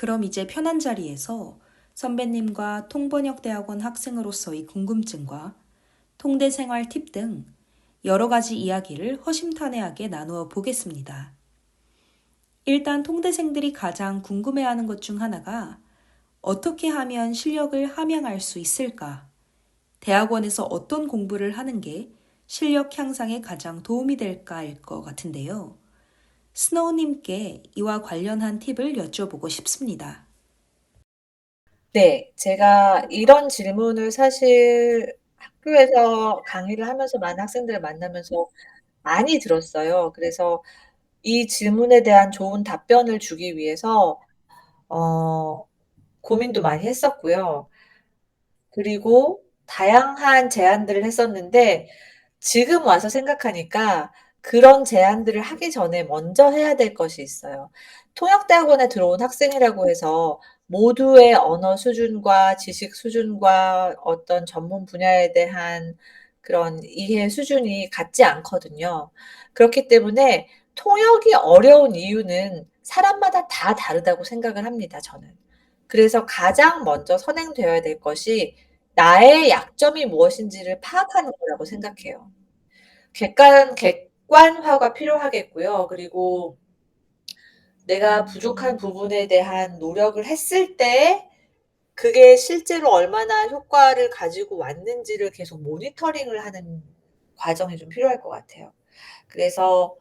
그럼 이제 편한 자리에서 선배님과 통번역대학원 학생으로서의 궁금증과 통대 생활 팁 등 여러 가지 이야기를 허심탄회하게 나누어 보겠습니다. 일단 통대생들이 가장 궁금해하는 것 중 하나가 어떻게 하면 실력을 함양할 수 있을까? 대학원에서 어떤 공부를 하는 게 실력 향상에 가장 도움이 될까일 것 같은데요. 스노우님께 이와 관련한 팁을 여쭤보고 싶습니다. 네. 제가 이런 질문을 사실 학교에서 강의를 하면서 많은 학생들을 만나면서 많이 들었어요. 그래서 이 질문에 대한 좋은 답변을 주기 위해서 어 고민도 많이 했었고요. 그리고 다양한 제안들을 했었는데 지금 와서 생각하니까 그런 제안들을 하기 전에 먼저 해야 될 것이 있어요. 통역대학원에 들어온 학생이라고 해서 모두의 언어 수준과 지식 수준과 어떤 전문 분야에 대한 그런 이해 수준이 같지 않거든요. 그렇기 때문에 통역이 어려운 이유는 사람마다 다 다르다고 생각을 합니다, 저는. 그래서 가장 먼저 선행되어야 될 것이 나의 약점이 무엇인지를 파악하는 거라고 생각해요. 객관 객 관화가 필요하겠고요. 그리고 내가 부족한 부분에 대한 노력을 했을 때 그게 실제로 얼마나 효과를 가지고 왔는지를 계속 모니터링을 하는 과정이 좀 필요할 것 같아요. 그래서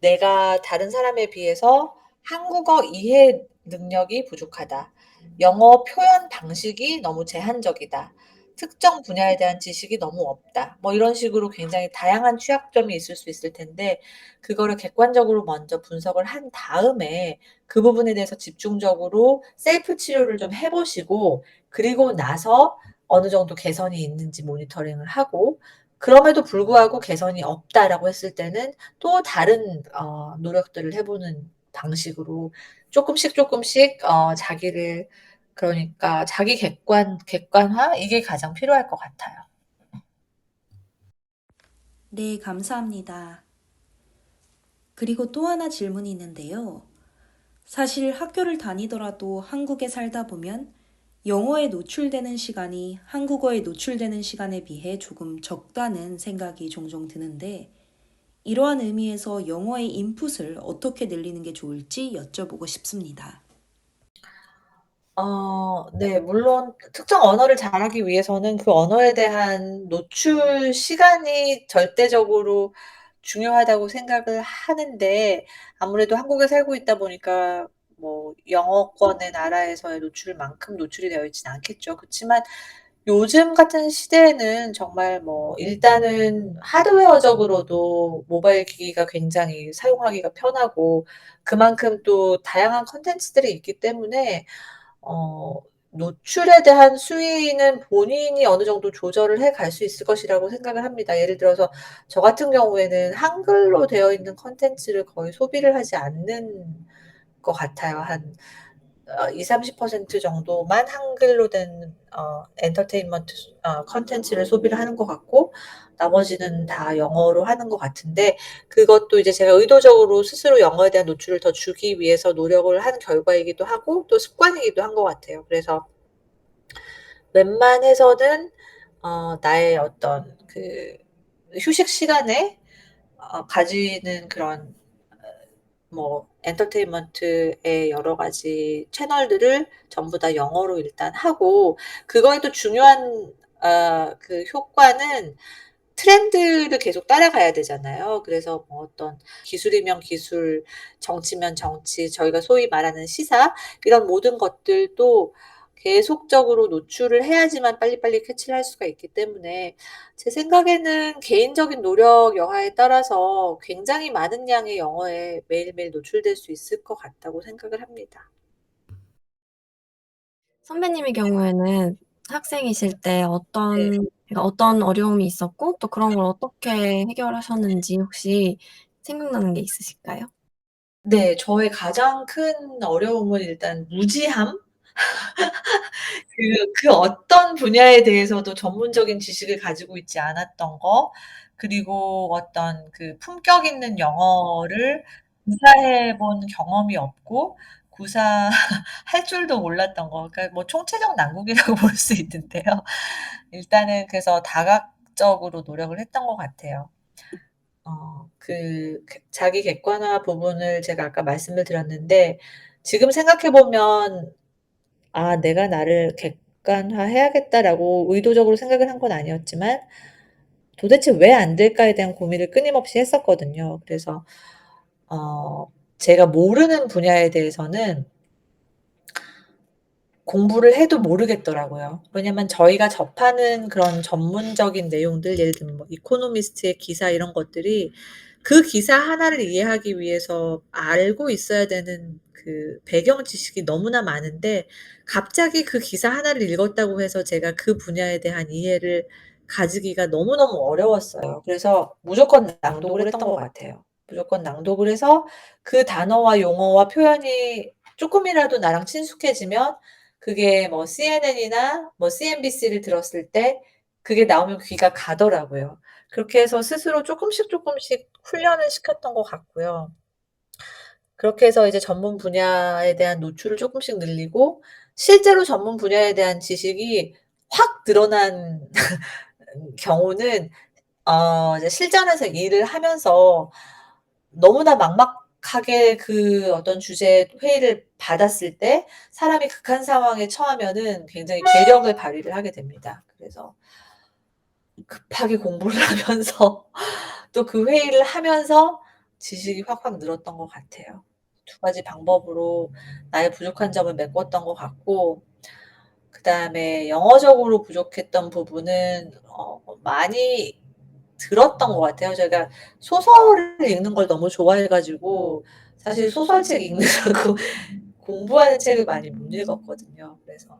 내가 다른 사람에 비해서 한국어 이해 능력이 부족하다. 영어 표현 방식이 너무 제한적이다. 특정 분야에 대한 지식이 너무 없다. 뭐 이런 식으로 굉장히 다양한 취약점이 있을 수 있을 텐데 그거를 객관적으로 먼저 분석을 한 다음에 그 부분에 대해서 집중적으로 셀프 치료를 좀 해 보시고 그리고 나서 어느 정도 개선이 있는지 모니터링을 하고 그럼에도 불구하고 개선이 없다라고 했을 때는 또 다른 어 노력들을 해 보는 방식으로 쪼끔씩 쪼끔씩 어 자기를 그러니까 자기 객관 객관화 이게 가장 필요할 것 같아요. 네, 감사합니다. 그리고 또 하나 질문이 있는데요. 사실 학교를 다니더라도 한국에 살다 보면 영어에 노출되는 시간이 한국어에 노출되는 시간에 비해 조금 적다는 생각이 종종 드는데, 이러한 의미에서 영어의 인풋을 어떻게 늘리는 게 좋을지 여쭤보고 싶습니다. 어 네. 물론 특정 언어를 잘하기 위해서는 그 언어에 대한 노출 시간이 절대적으로 중요하다고 생각을 하는데 아무래도 한국에 살고 있다 보니까 뭐 영어권의 나라에서의 노출만큼 노출이 되어 있지는 않겠죠. 그치만 요즘 같은 시대에는 정말 뭐 일단은 하드웨어적으로도 모바일 기기가 굉장히 사용하기가 편하고 그만큼 또 다양한 콘텐츠들이 있기 때문에 어 노출에 대한 수위는 본인이 어느 정도 조절을 해 갈 수 있을 것이라고 생각을 합니다. 예를 들어서 저 같은 경우에는 한글로 되어 있는 콘텐츠를 거의 소비를 하지 않는 것 같아요. 한 어 20-30% 정도만 한글로 된 어 엔터테인먼트 어 콘텐츠를 소비를 하는 것 같고 나머지는 다 영어로 하는 것 같은데 그것도 이제 제가 의도적으로 스스로 영어에 대한 노출을 더 주기 위해서 노력을 한 결과이기도 하고 또 습관이기도 한 것 같아요. 그래서 웬만해서는 어 나의 어떤 그 휴식 시간에 어 가지는 그런 어 뭐 엔터테인먼트의 여러 가지 채널들을 전부 다 영어로 일단 하고 그거에 또 중요한 어 그 효과는 트렌드를 계속 따라가야 되잖아요. 그래서 뭐 어떤 기술이면 기술, 정치면 정치, 저희가 소위 말하는 시사 이런 모든 것들도 계속적으로 노출을 해야지만 빨리빨리 캐치를 할 수가 있기 때문에 제 생각에는 개인적인 노력 여하에 따라서 굉장히 많은 양의 영어에 매일매일 노출될 수 있을 것 같다고 생각을 합니다. 선배님의 경우에는 학생이실 때 네. 어떤 그러니까 어떤 어려움이 있었고 또 그런 걸 어떻게 해결하셨는지 혹시 생각나는 게 있으실까요? 네. 저의 가장 큰 어려움은 일단 무지함? 그 그 어떤 분야에 대해서도 전문적인 지식을 가지고 있지 않았던 거 그리고 어떤 그 품격 있는 영어를 구사해 본 경험이 없고 구사 할 줄도 몰랐던 거 그러니까 뭐 총체적 난국이라고 볼 수 있는데요. 일단은 그래서 다각적으로 노력을 했던 것 같아요. 어 그 그 자기 객관화 부분을 제가 아까 말씀을 드렸는데 지금 생각해 보면 ' 아 내가 나를 객관화해야겠다.'라고 의도적으로 생각을 한 건 아니었지만 도대체 왜 안 될까에 대한 고민을 끊임없이 했었거든요. 그래서 어 제가 모르는 분야에 대해서는 공부를 해도 모르겠더라고요. 왜냐면 저희가 접하는 그런 전문적인 내용들 예를 들면 뭐 이코노미스트의 기사 이런 것들이 그 기사 하나를 이해하기 위해서 알고 있어야 되는 그 배경 지식이 너무나 많은데 갑자기 그 기사 하나를 읽었다고 해서 제가 그 분야에 대한 이해를 가지기가 너무너무 어려웠어요. 그래서 무조건 낭독을 했던 것 같아요. 무조건 낭독을 해서 그 단어와 용어와 표현이 쪼끔이라도 나랑 친숙해지면 그게 뭐 CNN이나 뭐 CNBC를 들었을 때 그게 나오면 귀가 가더라고요. 그렇게 해서 스스로 쪼끔씩 쪼끔씩 훈련을 시켰던 것 같고요. 그렇게 해서 이제 전문 분야에 대한 노출을 쪼끔씩 늘리고 실제로 전문 분야에 대한 지식이 확 늘어난 경우는 어 이제 실전에서 일을 하면서 너무나 막막하게 그 어떤 주제 회의를 받았을 때 사람이 극한 상황에 처하면은 굉장히 괴력을 발휘를 하게 됩니다. 그래서 급하게 공부를 하면서 또 그 회의를 하면서 지식이 확확 늘었던 것 같아요. 두 가지 방법으로 나의 부족한 점을 메꿨던 것 같고 그 다음에 영어적으로 부족했던 부분은 어 많이 들었던 것 같아요. 제가 소설을 읽는 걸 너무 좋아해 가지고 사실 소설책 읽느라고 공부하는 책을 많이 못 읽었거든요. 그래서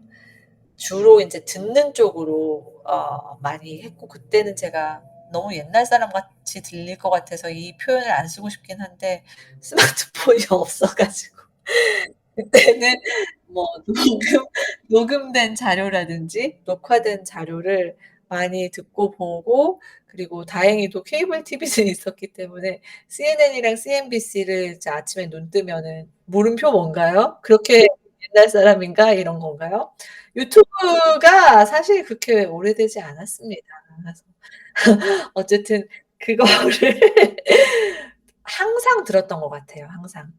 주로 인제 듣는 쪽으로 어 많이 했고 그때는 제가 너무 옛날 사람 같이 들릴 것 같아서 이 표현을 안 쓰고 싶긴 한데 스마트폰이 없어 가지고 그때는 뭐 녹음 녹음된 자료라든지 녹화된 자료를 많이 듣고 보고 그리고 다행히도 케이블 TV는 있었기 때문에 CNN이랑 CNBC를 아침에 눈 뜨면은 물음표 뭔가요? 그렇게 옛날 사람인가 이런 건가요? 유튜브가 사실 그렇게 오래되지 않았습니다. 어쨌든 그거를 항상 들었던 것 같아요, 항상.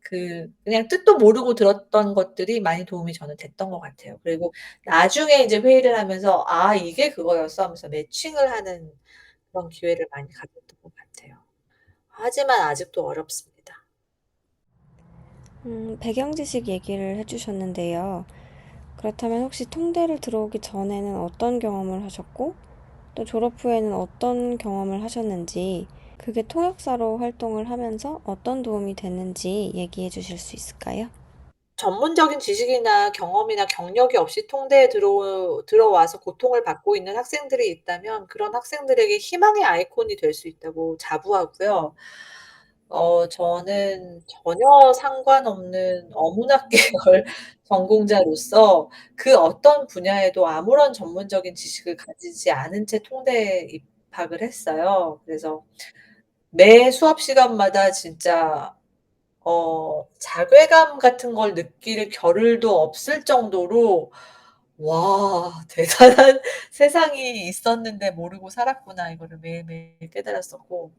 그 그냥 뜻도 모르고 들었던 것들이 많이 도움이 저는 됐던 것 같아요. 그리고 나중에 이제 회의를 하면서 '아 이게 그거였어.' 하면서 매칭을 하는 그런 기회를 많이 가졌던 것 같아요. 하지만 아직도 어렵습니다. 음, 배경 지식 얘기를 해 주셨는데요. 그렇다면 혹시 통대를 들어오기 전에는 어떤 경험을 하셨고, 또 졸업 후에는 어떤 경험을 하셨는지, 그게 통역사로 활동을 하면서 어떤 도움이 됐는지 얘기해 주실 수 있을까요? 전문적인 지식이나 경험이나 경력이 없이 통대에 들어 들어와서 고통을 받고 있는 학생들이 있다면 그런 학생들에게 희망의 아이콘이 될 수 있다고 자부하고요. 어 저는 전혀 상관없는 어문학 계열 전공자로서 그 어떤 분야에도 아무런 전문적인 지식을 가지지 않은 채 통대에 입학을 했어요. 그래서 매 수업 시간마다 진짜 어 자괴감 같은 걸 느낄 겨를도 없을 정도로 '와 대단한 세상이 있었는데 모르고 살았구나.' 이거를 매일매일 깨달았었고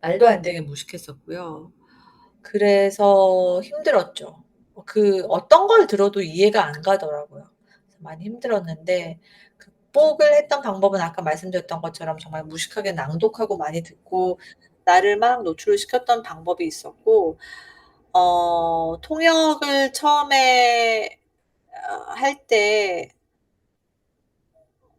말도 안 되게 무식했었고요. 그래서 힘들었죠. 어 그 어떤 걸 들어도 이해가 안 가더라고요. 많이 힘들었는데 극복을 했던 방법은 아까 말씀드렸던 것처럼 정말 무식하게 낭독하고 많이 듣고 나를 막 노출을 시켰던 방법이 있었고 어 통역을 처음에 어 할 때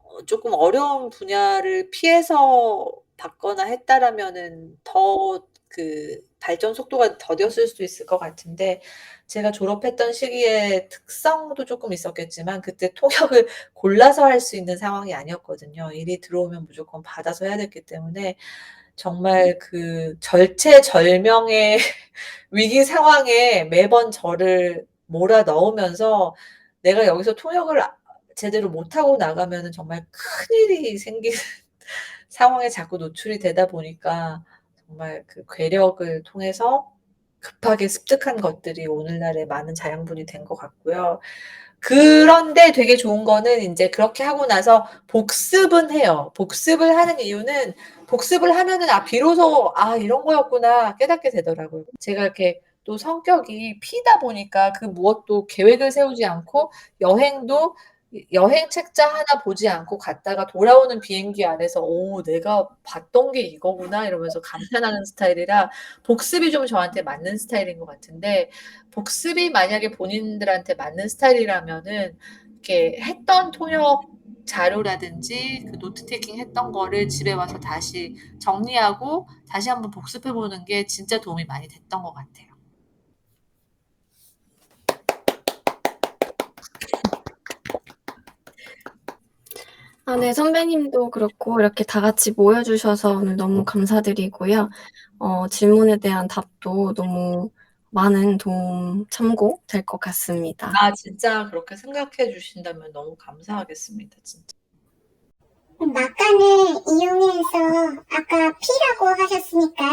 어 쪼끔 어려운 분야를 피해서 받거나 했다라면은 더 그 발전 속도가 더뎠을 수도 있을 것 같은데 제가 졸업했던 시기에 특성도 쪼끔 있었겠지만 그때 통역을 골라서 할 수 있는 상황이 아니었거든요. 일이 들어오면 무조건 받아서 해야 됐기 때문에 정말 그 절체절명의 위기 상황에 매번 저를 몰아 넣으면서 내가 여기서 통역을 아 제대로 못하고 나가면은 정말 큰일이 생기는 상황에 자꾸 노출이 되다 보니까 정말 그 괴력을 통해서 급하게 습득한 것들이 오늘날의 많은 자양분이 된 것 같고요. 그런데 되게 좋은 거는 인제 그렇게 하고 나서 복습은 해요. 복습을 하는 이유는 복습을 하면은 '아 비로소 아 이런 거였구나.' 깨닫게 되더라고요. 제가 이렇게 또 성격이 P다 보니까 그 무엇도 계획을 세우지 않고 여행도 이 여행 책자 하나 보지 않고 갔다가 돌아오는 비행기 안에서 '오 내가 봤던 게 이거구나.' 이러면서 감탄하는 스타일이라 복습이 좀 저한테 맞는 스타일인 것 같은데 복습이 만약에 본인들한테 맞는 스타일이라면은 이렇게 했던 통역 자료라든지 그 노트 테이킹 했던 거를 집에 와서 다시 정리하고 다시 한번 복습해 보는 게 진짜 도움이 많이 됐던 것 같아요. 아 네. 선배님도 그렇고 이렇게 다 같이 모여 주셔서 오늘 너무 감사드리고요. 어 질문에 대한 답도 너무 많은 도움 참고 될 것 같습니다. 아 진짜 그렇게 생각해 주신다면 너무 감사하겠습니다 진짜. 낙관을 이용해서 아까 P라고 하셨으니까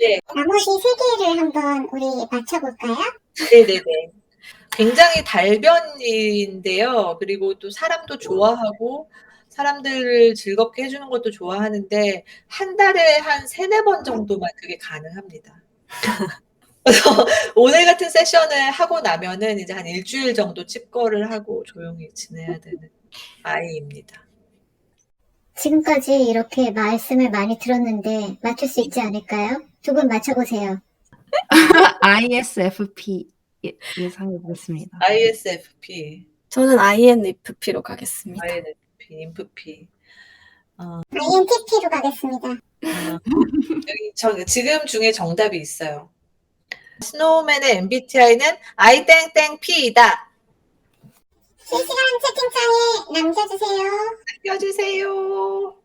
네. 나머지 세 개를 한번 우리 맞춰 볼까요? 네네네. 굉장히 달변인데요. 그리고 또 사람도 좋아하고 사람들을 즐겁게 해 주는 것도 좋아하는데 한 달에 한 3-4번 정도만 그게 가능합니다. 그래서 오늘 같은 세션을 하고 나면은 이제 한1 주일 정도 칩거를 하고 조용히 지내야 되는 아이입니다. 지금까지 이렇게 말씀을 많이 들었는데 맞출 수 있지 않을까요? 두 분 맞춰 보세요. ISFP 예 예상해 보겠습니다. ISFP, 저는 INFP로 가겠습니다. INFP, 인프피. INTP로 가겠습니다. 아 여기 저 지금 중에 정답이 있어요. 스노우맨의 MBTI는 I땡땡P이다. 실시간 채팅창에 남겨주세요. 남겨주세요.